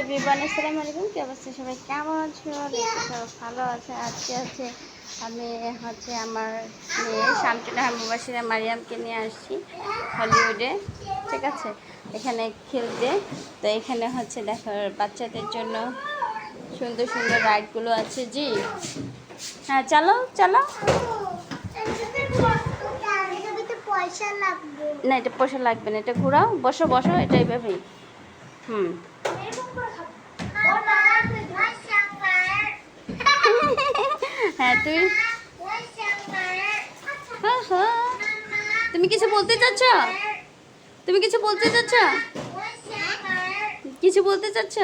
Everyone আসসালামু আলাইকুম। কি অবস্থা? সবাই কেমন আছো? সবাই ভালো আছে। আজকে আছে আমি হচ্ছে আমার মেয়ে শান্তিনা মুবাসিরা মারিয়ামকে নিয়ে আসছি হলিউডে। ঠিক আছে? এখানে খেলতে তো এখানে হচ্ছে দেখো, বাচ্চাদের জন্য সুন্দর সুন্দর রাইডগুলো আছে, জি? হ্যাঁ চলো চলো না, এটা পয়সা লাগবে না, এটা ঘোরাও। বসো বসো এটা এইভাবেই হুম। হ্যাঁ তুই? হ্যাঁ, হ্যাঁ। তুমি কিছু বলতে চাচ্ছ? তুমি কিছু বলতে চাচ্ছ? কিছু বলতে চাচ্ছ?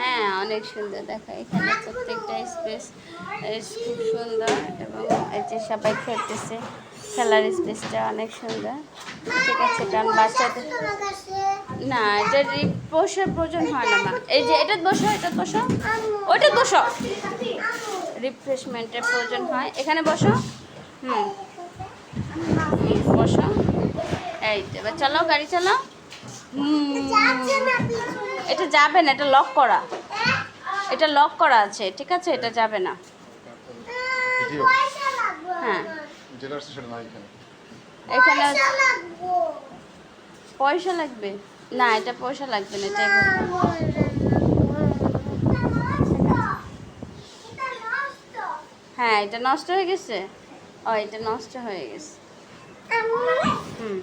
হ্যাঁ অনেক সুন্দর। দেখো এখানে প্রত্যেকটা স্পেস খুব সুন্দর এবং এই যে সবাই খেলতেছে খেলার স্পেসটা অনেক সুন্দর। ঠিক আছে কারণ বাচ্চাদের না এটা পোষার প্রয়োজন হয় না মা। এই যে এটা বসো এটা বসো। ওইটা বসো। রিফ্রেশমেন্টের প্রয়োজন হয়। এখানে বসো। হুম। বসো। এই এবার চালাও গাড়ি পিছনে এটা যাবে না এটা লক করা। এটা লক করা আছে ঠিক আছে? এটা যাবে না। হ্যাঁ। এখানে পয়সা লাগবে। না, এটা পয়সা লাগবে না, এটা। হ্যাঁ এটা নষ্ট হয়ে গেছে? ও, এটা নষ্ট হয়ে গেছে। হুম।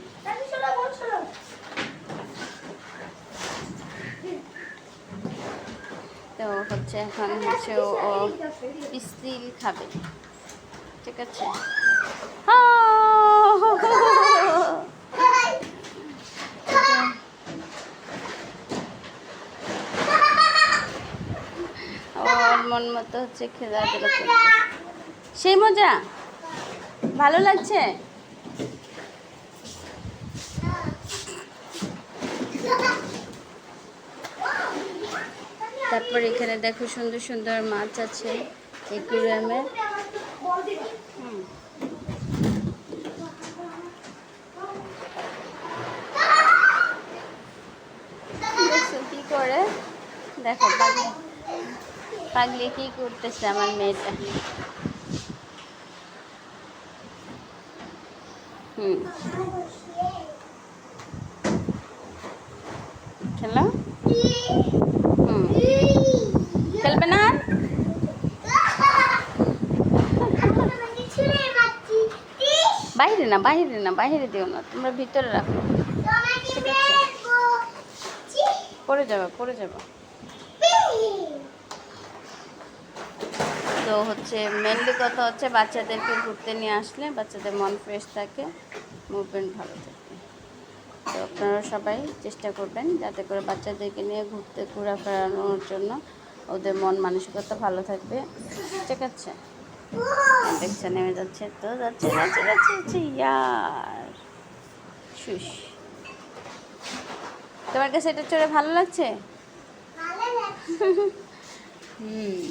তো হচ্ছে এখন হচ্ছে ও স্টিল খাবে। ঠিক আছে? ওর মন মতো হচ্ছে খেলাধুলো করবে সেই মজা? ভালো লাগছে? তারপর এখানে দেখো সুন্দর সুন্দর মাছ আছে একুরিয়ামে কি করে? দেখো পাগলি কি করতেছে আমার মেয়েটা? হুম। খেলো? হুম। খেলবে না? বাইরে না বাইরে না, বাইরে দিও না, তোমরা ভিতরে রাখো। ঠিক আছে। পড়ে যাবে পড়ে যাবে। হচ্ছে মেনলি কথা হচ্ছে বাচ্চাদেরকে ঘুরতে নিয়ে আসলে বাচ্চাদের মন ফ্রেশ থাকে মুভমেন্ট ভালো থাকে। তো আপনারা সবাই চেষ্টা করবেন যাতে করে বাচ্চাদেরকে নিয়ে ঘুরতে ঘোরা ফেরানোর জন্য ওদের মন মানসিকতা ভালো থাকবে। ঠিক আছে? দেখছে নেমে যাচ্ছে তো যাচ্ছে যাচ্ছে যাচ্ছে যাচ্ছে ইয়ার। শুস তোমার কাছে এটা চড়ে ভালো লাগছে। হুম।